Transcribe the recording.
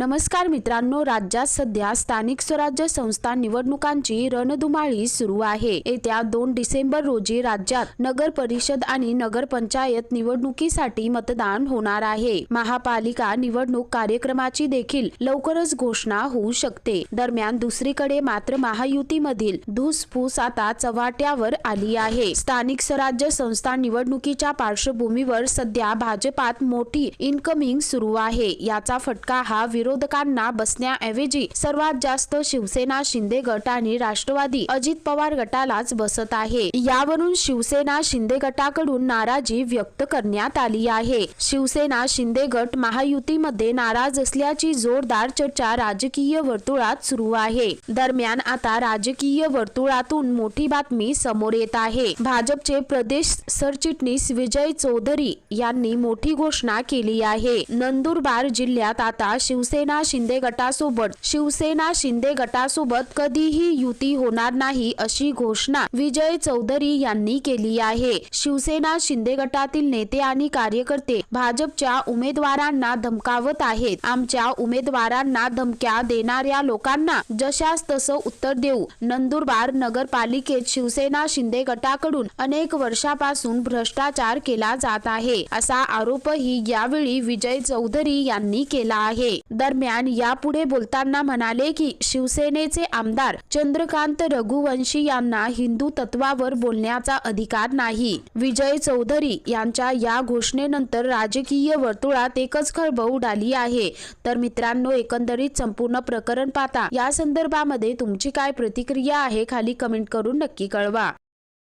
नमस्कार मित्रांनो राज्यात सध्या स्थानिक स्वराज्य संस्था निवडणुकांची रणधुमाळी सुरू आहे. येत्या दोन डिसेंबर रोजी राज्यात नगर परिषद आणि नगर पंचायत निवडणुकीसाठी मतदान होणार आहे. महापालिका निवडणूक कार्यक्रमाची देखील लवकरच घोषणा होऊ शकते. दरम्यान दुसरीकडे मात्र महायुतीमधील धूसफूस आता चव्हाट्यावर आली आहे. स्थानिक स्वराज्य संस्था निवडणुकीच्या पार्श्वभूमीवर सध्या भाजपात मोठी इनकमिंग सुरू आहे. याचा फटका हा विरोधकांना बसण्याऐवजी सर्वात जास्त शिवसेना शिंदे गट आणि राष्ट्रवादी अजित पवार गटालाच बसत आहे. यावरून शिवसेना शिंदे गटाकडून नाराजी व्यक्त करण्यात आली आहे. शिवसेना शिंदे गट महायुतीमध्ये नाराज असल्याची जोरदार चर्चा राजकीय वर्तुळात सुरू आहे. दरम्यान आता राजकीय वर्तुळातून मोठी बातमी समोर येत आहे. भाजपचे प्रदेश सरचिटणीस विजय चौधरी यांनी मोठी घोषणा केली आहे. नंदुरबार जिल्ह्यात आता शिवसेना शिवसेना शिंदे गटासोबत. शिवसेना शिंदे गटासोबत कधीही युती होणार नाही अशी घोषणा विजय चौधरी यांनी केली आहे. शिवसेना शिंदे गटातील नेते आणि कार्यकर्ते भाजपच्या उमेदवारांना धमकावत आहेत. आमच्या उमेदवारांना धमक्या देणाऱ्या लोकांना जशास तसं उत्तर देऊ. नंदुरबार नगरपालिकेत शिवसेना शिंदे गटाकडून अनेक वर्षापासून भ्रष्टाचार केला जात आहे. असा आरोपही यावेळी विजय चौधरी यांनी केला आहे. दरम्यान यापुढे बोलताना म्हणाले की शिवसेनेचे आमदार चंद्रकांत रघुवंशी यांना हिंदू तत्वावर बोलण्याचा अधिकार नाही. विजय चौधरी यांच्या या घोषणेनंतर राजकीय वर्तुळात एकच खळबळ उडाली आहे. तर मित्रांनो एकंदरीत संपूर्ण प्रकरण पाहता या संदर्भामध्ये तुमची काय प्रतिक्रिया आहे खाली कमेंट करून नक्की कळवा.